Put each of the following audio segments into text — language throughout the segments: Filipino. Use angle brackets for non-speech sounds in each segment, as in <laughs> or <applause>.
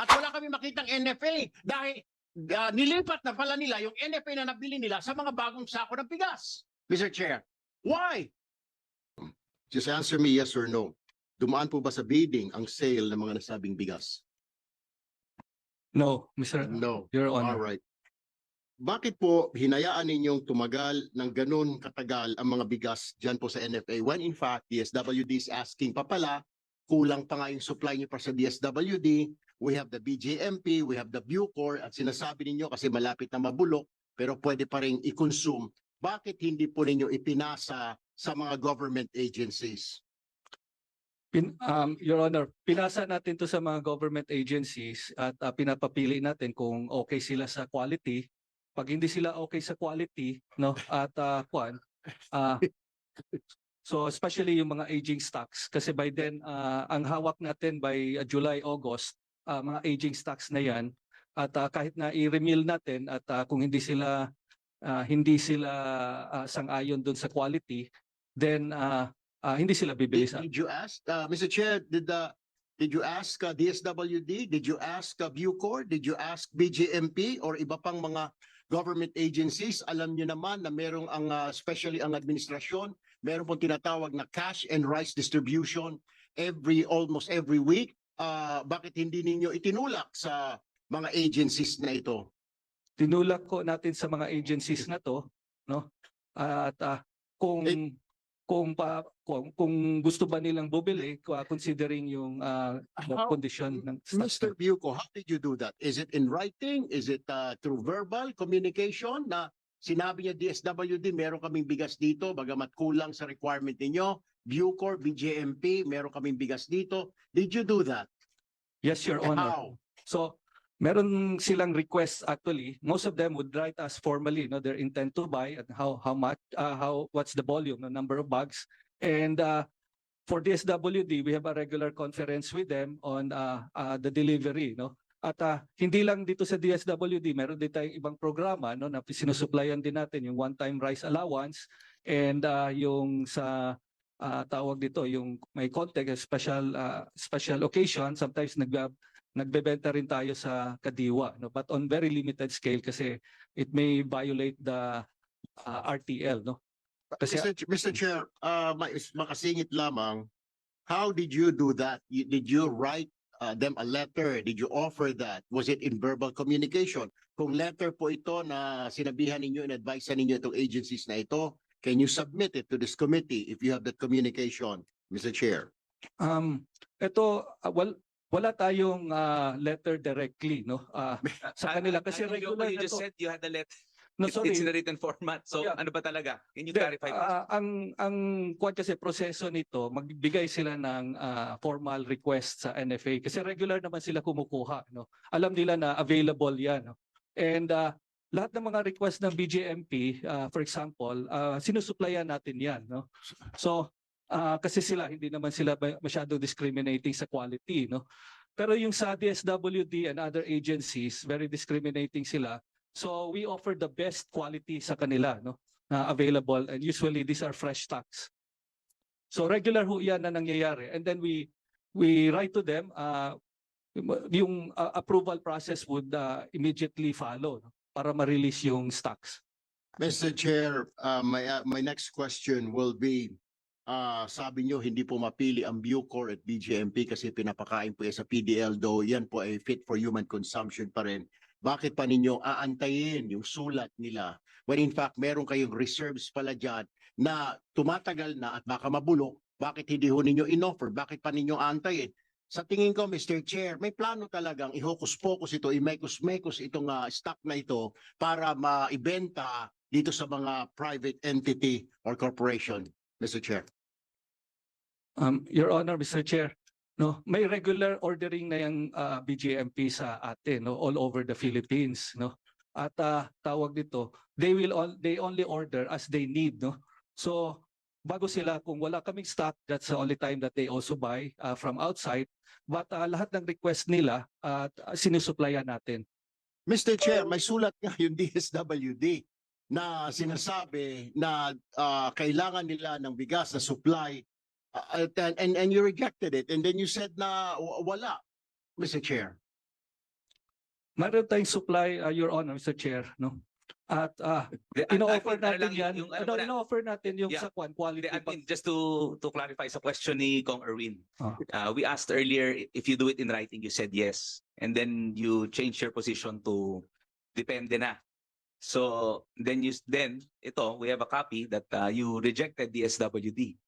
At wala kami makitang NFA dahil ah, nilipat na pala nila yung NFA na nabili nila sa mga bagong sako ng bigas. Mr. Chair, why? Just answer me yes or no. Dumaan po ba sa bidding ang sale ng mga nasabing bigas? No, Mr. No. Your All Honor. right. Bakit po hinayaan ninyong tumagal ng ganun katagal ang mga bigas dyan po sa NFA when in fact DSWD is asking pa pala, kulang pa nga yung supply niyo para sa DSWD, we have the BJMP, we have the Bucor at sinasabi ninyo kasi malapit na mabulok pero pwede pa rin i-consume. Bakit hindi po ninyo ipinasa sa mga government agencies? Pin, um, Your Honor, pinasa natin to sa mga government agencies at uh, pinapapili natin kung okay sila sa quality. Pag hindi sila okay sa quality, no, at uh, kwan, uh, so especially yung mga aging stocks kasi by then uh, ang hawak natin by uh, July, August, uh, mga aging stocks na 'yan at uh, kahit na i-remill natin at uh, kung hindi sila uh, hindi sila uh, sang-ayon doon sa quality, then uh, uh, hindi sila bibili sa did you ask, uh, Mr. Chair, did the, did you ask uh, DSWD? Did you ask uh, Bucor? Did you ask BJMP or iba pang mga government agencies? Alam niyo naman na merong ang, uh, especially ang administrasyon, meron pong tinatawag na cash and rice distribution every, almost every week. Uh, bakit hindi ninyo itinulak sa mga agencies na ito? tinulak ko natin sa mga agencies na to, no? At ah, kung Eh- kung pa kung, kung gusto ba nilang bumili uh, considering yung ah, the How- condition ng Mr. Bucco, how did you do that? Is it in writing? Is it uh, through verbal communication na sinabi niya DSWD, meron kaming bigas dito, bagamat kulang sa requirement ninyo? Bucor, BJMP, meron kaming bigas dito. Did you do that? Yes, Your Honor. How? So, meron silang requests actually. Most of them would write us formally, no, their intent to buy and how how much uh, how what's the volume, the number of bags. And uh, for DSWD, we have a regular conference with them on uh, uh, the delivery, no. At uh, hindi lang dito sa DSWD, meron din tayong ibang programa no na sinusuplayan din natin yung one-time rice allowance and uh, yung sa uh, tawag dito yung may context special uh, special occasion sometimes nag nagbebenta rin tayo sa Kadiwa no but on very limited scale kasi it may violate the uh, RTL no Kasi- Mr. Mr. Chair, uh, makasingit lamang, how did you do that? Did you write uh, them a letter? Did you offer that? Was it in verbal communication? Kung letter po ito na sinabihan ninyo and advise ninyo itong agencies na ito, can you submit it to this committee if you have that communication, Mr. Chair? um ito uh, wal, wala tayong uh, letter directly no uh, <laughs> sa kanila kasi I- I- you- regular You just said you had a letter. No sorry It's in a written format. So Yeah. ano ba talaga? Can you Hindi, clarify? please? ah, ang ang kwan kasi proseso nito, magbigay sila ng ah, formal request sa NFA kasi regular naman sila kumukuha, no. Alam nila na available 'yan, no. And ah, lahat ng mga request ng BJMP, ah, for example, ah, sinusuplayan natin 'yan, no. So, ah, kasi sila hindi naman sila ba- masyado discriminating sa quality, no. Pero yung sa DSWD and other agencies, very discriminating sila. So we offer the best quality sa kanila, no? na available and usually these are fresh stocks. So regular ho yan na nangyayari and then we we write to them uh, yung uh, approval process would uh, immediately follow no? para ma-release yung stocks. Mr. Chair, uh, my, uh, my next question will be, uh, sabi nyo hindi po mapili ang Bucor at BGMP kasi pinapakain po sa PDL though yan po ay fit for human consumption pa rin. Bakit pa ninyo aantayin yung sulat nila when in fact meron kayong reserves pala dyan na tumatagal na at baka mabulok, bakit hindi ho ninyo inoffer? Bakit pa ninyo aantayin? Sa tingin ko, Mr. Chair, may plano talagang i-hocus-pocus ito, i-mekos-mekos itong uh, stock na ito para maibenta dito sa mga private entity or corporation, Mr. Chair. Um, Your Honor, Mr. Chair, no, may regular ordering na yung uh, BJMP sa atin, no, all over the Philippines, no. At uh, tawag dito, they will all they only order as they need, no. So bago sila kung wala kaming stock, that's the only time that they also buy uh, from outside. But uh, lahat ng request nila at uh, sinusuplayan natin. Mr. Chair, may sulat nga yung DSWD na sinasabi na ah, kailangan nila ng bigas na supply at- and, and, and you rejected it and then you said na wala, Mr. Chair. Meron tayong supply, uh, Your Honor, Mr. Chair, no? At uh, ino-offer ano natin yan, yung ano ano, ino-offer natin yung Yeah. sa kwan, quality. pag- admin, just to to clarify sa question ni Kong Erwin. Ah. Uh, we asked earlier i- if you do it in writing, you said yes. And then you change your position to depende na. So then you then ito we have a copy that uh, you rejected the SWD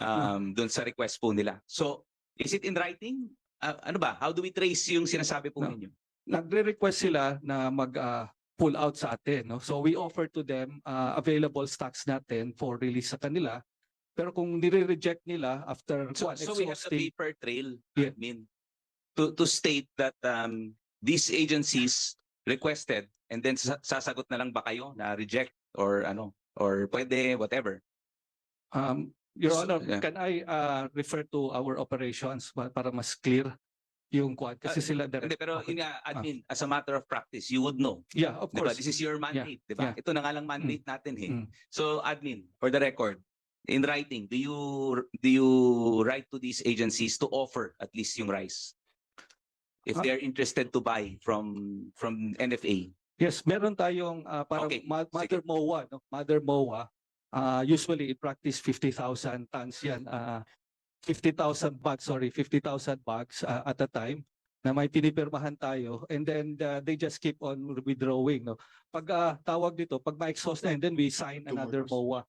um dun sa request po nila. So is it in writing? Uh, ano ba? How do we trace yung sinasabi po No. ninyo? nagre-request sila na mag ah, pull out sa atin no so we offer to them ah, available stocks natin for release sa kanila pero kung nire-reject nila after So, kwan, so we have exhausting paper trail, Yeah. admin, to, to state that um, these agencies requested and then sa- sasagot na lang ba kayo na reject or ano, or pwede, whatever. um your So, honor yeah. can I ah, refer to our operations pa- para mas clear yung kwan kasi Ah, sila Hindi, direct pero Okay. yun nga, admin, as a matter of practice, you would know. yeah of Di ba? course This is your mandate, di ba? yeah. Ito na nga lang mandate natin eh. Mm. So, admin, for the record, in writing, do you do you write to these agencies to offer at least yung rice? If Ah. they're interested to buy from from NFA. Yes, meron tayong ah, parang Okay, ma- sige. mother MOA, no? Mother MOA. Ah, usually in practice 50,000 tons yan. ah 50,000 bags, sorry, 50,000 bags ah, at a time na may pinipirmahan tayo and then ah, they just keep on withdrawing no pag ah, tawag dito pag ma-exhaust na and then we sign Two another. MOA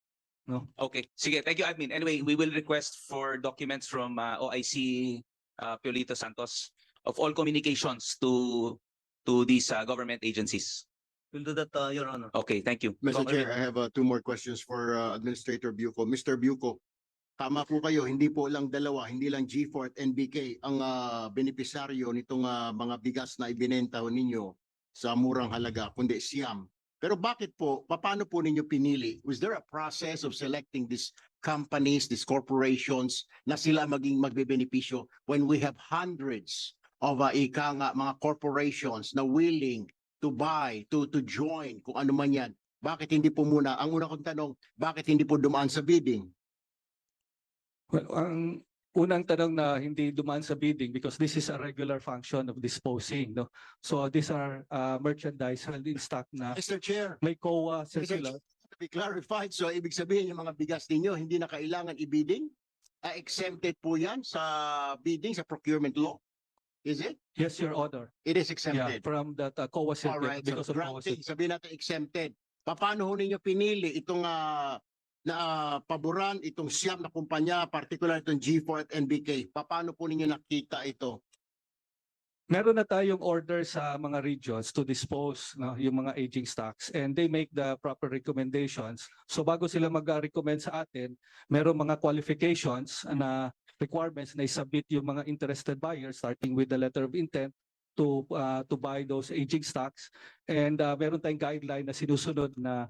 Okay, sige, thank you admin. Anyway, we will request for documents from uh, OIC uh, Piolito Santos of all communications to to these uh, government agencies. We'll do that, uh, Your Honor. Okay, thank you. Mr. Chair. I have uh, two more questions for uh, Administrator Bucco. Mr. Bucco, tama po kayo, hindi po lang dalawa, hindi lang G4 at NBK ang uh, benepisaryo nitong uh, mga bigas na ibinenta ho ninyo sa murang halaga, kundi Siam. Pero bakit po, paano po ninyo pinili? Was there a process of selecting these companies, these corporations na sila maging magbebenepisyo when we have hundreds of uh, ika nga, mga corporations na willing to buy, to to join, kung ano man yan. Bakit hindi po muna, ang una kong tanong, bakit hindi po dumaan sa bidding? well ang unang tanong na hindi dumaan sa bidding because this is a regular function of disposing no so these are ah, merchandise held in stock na Mr. Chair, may COA Mr. circular to be clarified, so ibig sabihin yung mga bigas ninyo, hindi na kailangan i-bidding? Ah, exempted po yan sa bidding, sa procurement law? Is it? yes your honor It is yeah exempted. from that uh, COA circular Alright, so because of COA granting, sabihin natin exempted. Paano ho ninyo pinili itong ah, na ah, paboran itong siyam na kumpanya, particular itong G4 at NBK? Paano po ninyo nakita ito? Meron na tayong order sa mga regions to dispose no, yung mga aging stocks and they make the proper recommendations. So bago sila mag-recommend sa atin, meron mga qualifications na requirements na i-submit yung mga interested buyers starting with the letter of intent to uh, to buy those aging stocks. And uh, meron tayong guideline na sinusunod na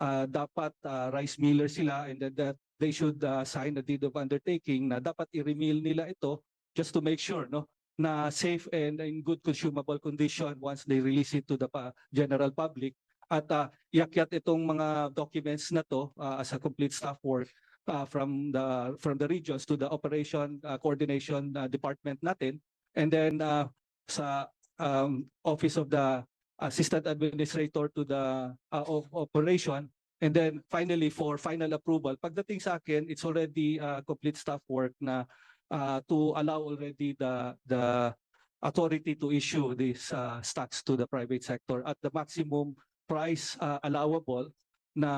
uh, dapat uh, rice miller sila and then that they should uh, sign a deed of undertaking na dapat i-remill nila ito just to make sure no na safe and in good consumable condition once they release it to the pa- general public. At uh, iakyat itong mga documents na to uh, as a complete staff work. uh, from the from the regions to the operation uh, coordination uh, department natin. And then uh, sa um, office of the assistant administrator to the uh, of operation. And then finally for final approval. Pagdating sa akin it's already uh, complete staff work na uh, to allow already the the authority to issue these uh, stocks to the private sector at the maximum price uh, allowable na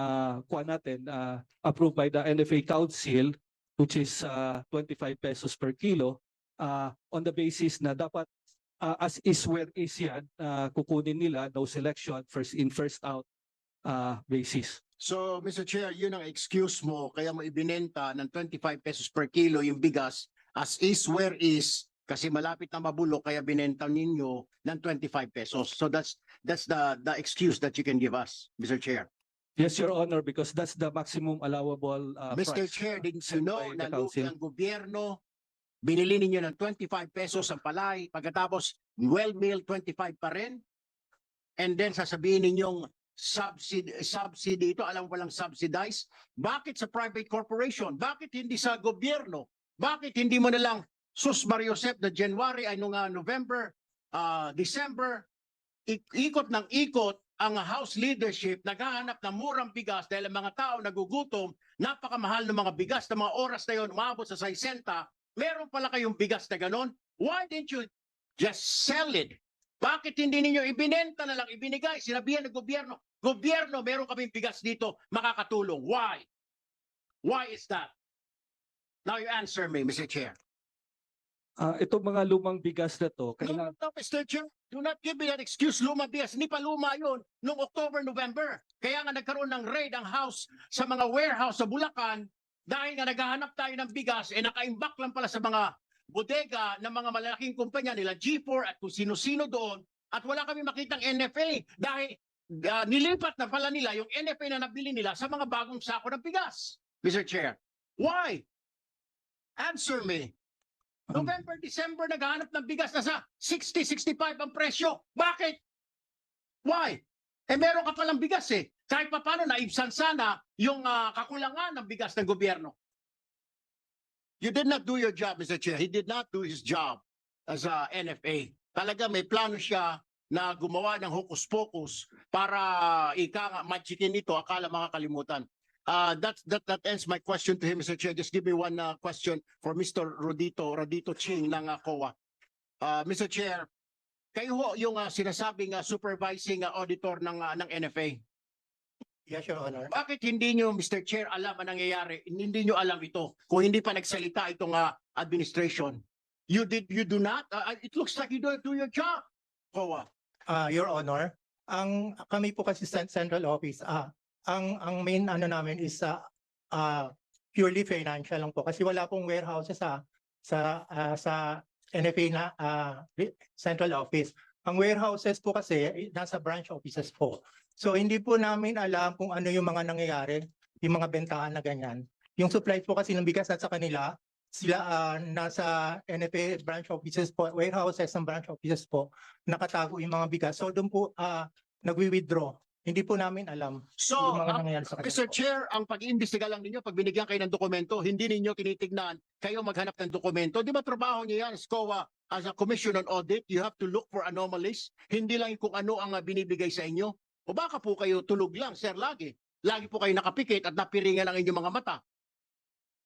kuha natin uh, approved by the NFA Council which is uh, 25 pesos per kilo uh, on the basis na dapat uh, as is where is yan uh, kukunin nila no selection first in first out uh, basis. So, Mr. Chair, yun ang excuse mo, kaya mo ibinenta ng 25 pesos per kilo yung bigas as is where is kasi malapit na mabulok kaya binenta ninyo ng 25 pesos. So that's that's the the excuse that you can give us, Mr. Chair. Yes, Your Honor, because that's the maximum allowable uh, Mr. price. Chair, didn't set you know by the na lugi council. ang gobyerno, binili ninyo ng 25 pesos ang palay, pagkatapos well meal 25 pa rin? And then sasabihin ninyong subsidy, subsidy ito, alam ko lang subsidize. Bakit sa private corporation? Bakit hindi sa gobyerno? Bakit hindi mo na lang sus Mario Josep na January ay nung ah, November, ah, December, ikot ng ikot ang House leadership naghahanap ng murang bigas dahil ang mga tao nagugutom, napakamahal ng mga bigas na mga oras na yon umabot sa 60, meron pala kayong bigas na ganon. Why didn't you just sell it? Bakit hindi ninyo ibinenta na lang, ibinigay, sinabihan ng gobyerno, gobyerno, meron kaming bigas dito, makakatulong. Why? Why is that? Now you answer me, Mr. Chair. Ah, itong mga lumang bigas na to, No, kailangan no, Mr. Chair, do not give me that excuse, luma bigas. Hindi pa luma yun noong October, November. Kaya nga nagkaroon ng raid ang house sa mga warehouse sa Bulacan dahil nga naghahanap tayo ng bigas eh nakaimbak lang pala sa mga bodega ng mga malalaking kumpanya nila G4 at kung sino-sino doon at wala kami makitang NFA dahil ah, nilipat na pala nila yung NFA na nabili nila sa mga bagong sako ng bigas. Mr. Chair, why? Answer me. November, December, naghahanap ng bigas na sa 60, 65 ang presyo. Bakit? Why? Eh meron ka palang bigas eh. Kahit pa paano naibsan sana yung ah, kakulangan ng bigas ng gobyerno. You did not do your job, Mr. Chair. He did not do his job as a NFA. Talaga may plano siya na gumawa ng hokus-pokus para ika nga magikin ito, akala makakalimutan. Uh, that, that, that ends my question to him, Mr. Chair. Just give me one uh, question for Mr. Rodito, Rodito Ching ng uh, COA. Uh, Mr. Chair, kayo ho yung uh, sinasabing uh, supervising uh, auditor ng, uh, ng NFA. Yes, Your Honor. Bakit hindi nyo, Mr. Chair, alam ang nangyayari? Hindi nyo alam ito kung hindi pa nagsalita itong uh, administration. You did, you do not? Uh, it looks like you don't do your job. COA. Ah, Your Honor, ang kami po kasi sa Central Office, ah, ang ang main ano namin is sa ah, purely financial lang po kasi wala pong warehouses sa sa ah, sa NFA na re- Central Office. Ang warehouses po kasi eh, nasa branch offices po. So hindi po namin alam kung ano yung mga nangyayari, yung mga bentahan na ganyan. Yung supplies po kasi ng bigas nasa kanila, sila ah, nasa NFA branch offices po, warehouses ng branch offices po nakatago yung mga bigas. So doon po ah nagwi-withdraw. Hindi po namin alam So, yung mga uh, nangyayari sa kanila Mr. po. Chair, ang pag-iimbestiga lang ninyo, pag binigyan kayo ng dokumento, hindi ninyo tinitignan, kayo maghanap ng dokumento. Di ba trabaho niyo yan, SCOA, as a commission on audit, you have to look for anomalies. Hindi lang kung ano ang uh, binibigay sa inyo. O baka po kayo tulog lang, sir, lagi. Lagi po kayo nakapikit at napiringan ang inyong mga mata.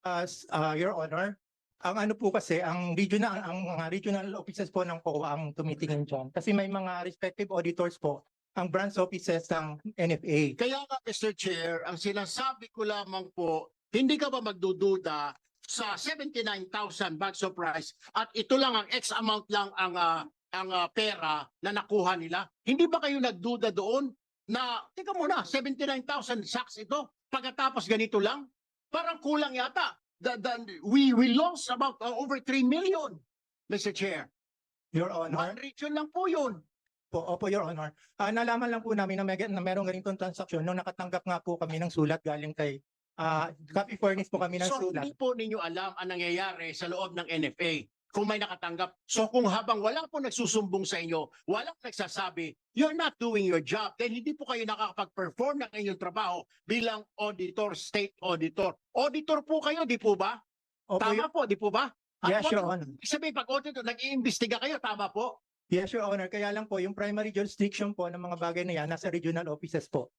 As ah, Your Honor, ang ano po kasi, ang regional, ang mga regional offices po ng COA ang tumitingin dyan. Kasi may mga respective auditors po, ang branch offices ng NFA. Kaya nga, Mr. Chair, ang sinasabi ko lamang po, hindi ka ba magdududa sa 79,000 bags of rice at ito lang ang X amount lang ang ah, ang ah, pera na nakuha nila? Hindi ba kayo nagduda doon na, teka muna, 79,000 sacks ito, pagkatapos ganito lang? Parang kulang yata. The, the, we, we lost about ah, over 3 million, Mr. Chair. Your Honor, One region lang po yun. Po, opo Your Honor. Ah, nalaman lang po namin na, may, na merong ganitong transaksyon nung nakatanggap nga po kami ng sulat galing kay ah copy furnish po kami ng So sulat. hindi po ninyo alam ang nangyayari sa loob ng NFA kung may nakatanggap. So kung habang wala po nagsusumbong sa inyo, walang nagsasabi, you're not doing your job, then hindi po kayo nakakapag-perform ng inyong trabaho bilang auditor, state auditor. Auditor po kayo, di po ba? Opo, Tama po, di po ba? At Yes, Your Honor. Sabihin, pag auditor, nag-iimbestiga kayo, tama po? Yes, Your Honor. Kaya lang po, yung primary jurisdiction po ng mga bagay na yan, nasa regional offices po.